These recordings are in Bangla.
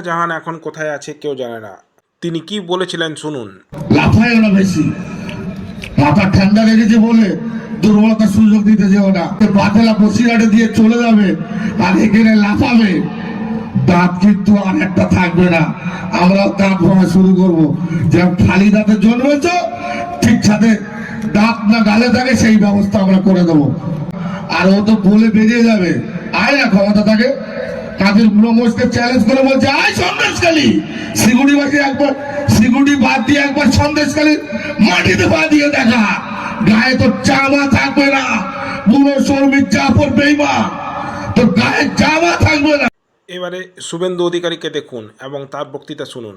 শাহজাহান এখন কোথায় আছে কেউ জানে না। তিনি কি বলেছিলেন শুনুন। লাফায় বেশি। মাথা ঠান্ডা লেগেছে বলে দুর্বলতার সুযোগ দিতে যেও না। বসিরাটে দিয়ে চলে যাবে আর এখানে লাফাবে। দাঁত কিন্তু আর একটা থাকবে না। আমরাও দাঁত ভাঙা শুরু করব। যেমন খালি দাঁতে জন্মেছ, ঠিক সাথে দাঁত না গালে থাকে সেই ব্যবস্থা আমরা করে দেবো। আর ও তো বলে বেরিয়ে যাবে। আয় না, ক্ষমতা থাকে। কাদের ব্রহ্মসকে চ্যালেঞ্জ করে বলছে, আয় সন্দেশকালী শিগুড়িবাসী একবার সিগুড়ি বাদ দিয়ে একবার সন্দেশকালী মাটিতে পা দিয়ে দেখা। গায়ে তো জামা থাকবে না। বুড়ো শর্মির চাপর বেইমা তো গায়ে জামা থাকবে না। এবারে শুভেন্দু অধিকারীকে দেখুন এবং তার বক্তৃতা শুনুন।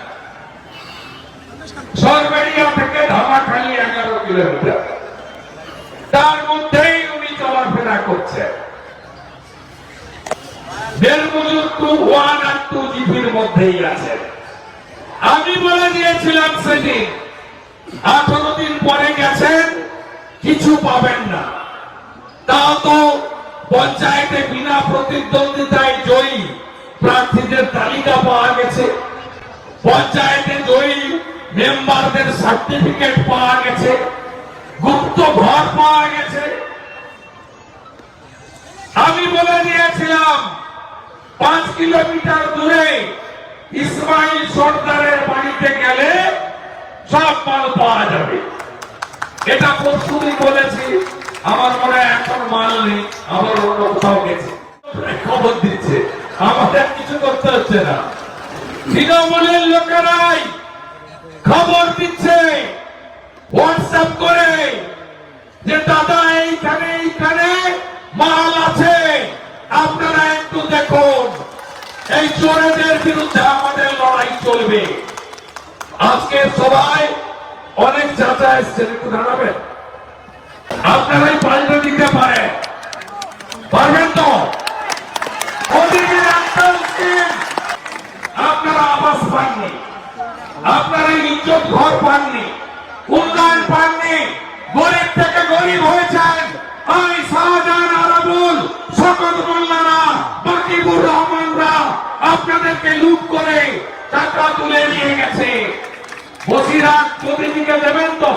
সরবেরিয়া এগারো কিলোমিটার তার মধ্যেই উনি চলাফেরা আর আমি বলে দিয়েছিলাম সেদিন, আঠারো দিন পরে গেছেন, কিছু পাবেন না। তাও তো পঞ্চায়েতে বিনা প্রতিদ্বন্দ্বিতায় জয়ী প্রার্থীদের তালিকা পাওয়া গেছে। পঞ্চায়েতে জয়ী মেম্বারদের সার্টিফিকেট পাওয়া গেছে, গুপ্ত ঘর পাওয়া গেছে। আমি বলে দিয়েছিলাম, পাঁচ কিলোমিটার দূরে ইসমাইল সর্দারের বাড়িতে গেলে সব মাল পাওয়া যাবে। এটা পরশুদিন বলেছি, আমার মনে এখন মাল নেই আমার অন্য কোথাও গেছে। খবর দিচ্ছে, আমাদের কিছু করতে হচ্ছে না। তৃণমূলের লোকেরাই খবর দিচ্ছে। হোয়াটসঅ্যাপ করে যে, দাদা, এইখানে এইখানে মাল আছে। আপনারা একটু দেখুন। এই চোরেদের বিরুদ্ধে আমাদের লড়াই চলবে। আজকে সবাই অনেক চাচা এসছেন, একটু দাঁড়াবেন। আপনারাই পাল্টে দিতে পারেন। পারবেন তো? আপনারা আবাস পাননি। আপনারা ইজ্জত ঘর পাননি উন্নয়ন পাননি গরিব থেকে গরিব হয়েছেন। আমি শাহজাহান আরাবুল শকত মোল্লারা বাকিবুর রহমানরা আপনাদেরকে লুট করে টাকা তুলে নিয়ে গেছে। বসিরহাট মোদীজিকে দেবেন তো?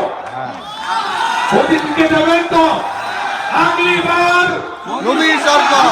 মোদীজিকে দেবেন তো? আগলি বার মোদী সরকার।